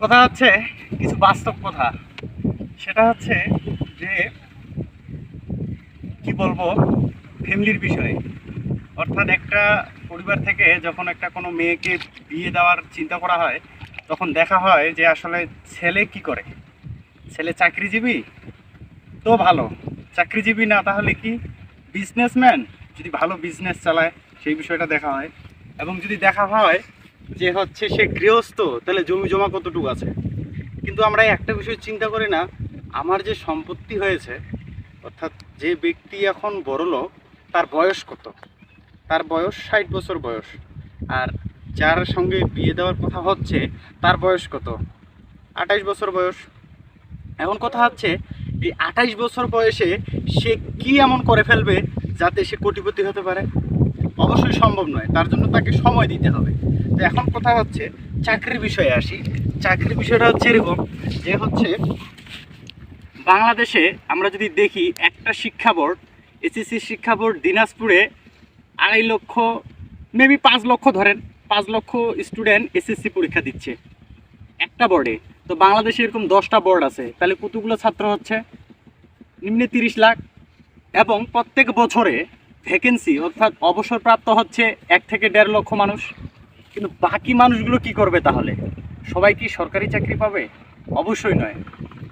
কথা হচ্ছে, কিছু বাস্তব কথা। সেটা হচ্ছে যে, কি বলব, ফ্যামিলির বিষয়ে। অর্থাৎ একটা পরিবার থেকে যখন একটা কোনো মেয়েকে বিয়ে দেওয়ার চিন্তা করা হয়, তখন দেখা হয় যে আসলে ছেলে কি করে? ছেলে চাকরিজীবী? তো ভালো। চাকরিজীবী না, তাহলে কি বিজনেসম্যান যদি ভালো বিজনেস চালায়, সেই বিষয়টা দেখা হয়। এবং যদি দেখা হয় যে হচ্ছে সে গৃহস্থ, তাহলে জমি জমা কতটুকু আছে? কিন্তু আমরা একটা বিষয় চিন্তা করি না, আমার যে সম্পত্তি হয়েছে, অর্থাৎ যে ব্যক্তি এখন বড়লোক তার বয়স কত? তার বয়স ষাট বছর বয়স। আর যার সঙ্গে বিয়ে দেওয়ার কথা হচ্ছে, তার বয়স কত? আঠাইশ বছর বয়স। এখন কথা হচ্ছে এই আঠাইশ বছর বয়সে সে কি এমন করে ফেলবে যাতে সে কোটিপতি হতে পারে? অবশ্যই সম্ভব নয়, তার জন্য তাকে সময় দিতে হবে। তো এখন কথা হচ্ছে চাকরির বিষয়ে আসি। চাকরির বিষয়টা হচ্ছে এরকম যে হচ্ছে বাংলাদেশে আমরা যদি দেখি একটা শিক্ষা বোর্ড, এসএসসি শিক্ষা বোর্ড দিনাজপুরে আড়াই লক্ষ মেবি পাঁচ লক্ষ ধরেন, পাঁচ লক্ষ স্টুডেন্ট এসএসসি পরীক্ষা দিচ্ছে। একটা বোর্ডে তো বাংলাদেশে এরকম দশটা বোর্ড আছে। তাহলে কতগুলো ছাত্র হচ্ছে? নিম্নে তিরিশ লাখ। এবং প্রত্যেক বছরে ভ্যাকেন্সি অর্থাৎ অবসরপ্রাপ্ত হচ্ছে এক থেকে দেড় লক্ষ মানুষ। কিন্তু বাকি মানুষগুলো কি করবে তাহলে? সবাই কি সরকারি চাকরি পাবে? অবশ্যই নয়।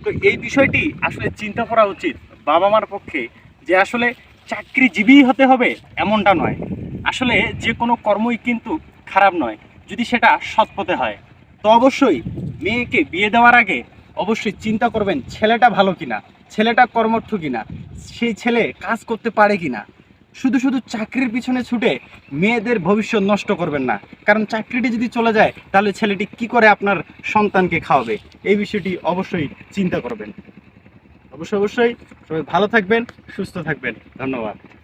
তো এই বিষয়টি আসলে চিন্তা করা উচিত বাবা মার পক্ষে যে আসলে চাকরিজীবী হতে হবে এমনটা নয়। আসলে যে কোনো কর্মই কিন্তু খারাপ নয়। যদি সেটা সৎপথে হয়। তো অবশ্যই মেয়েকে বিয়ে দেওয়ার আগে অবশ্যই চিন্তা করবেন ছেলেটা ভালো কিনা, ছেলেটা কর্মঠ কিনা, সেই ছেলে কাজ করতে পারে কিনা। শুধু শুধু চাকরির পিছনে ছুটে মেয়েদের ভবিষ্যৎ নষ্ট করবেন না। কারণ চাকরিটি যদি চলে যায়, তাহলে ছেলেটি কি করে আপনার সন্তানকে খাওয়াবে? এই বিষয়টি অবশ্যই চিন্তা করবেন। অবশ্যই অবশ্যই। সবাই ভালো থাকবেন, সুস্থ থাকবেন। ধন্যবাদ।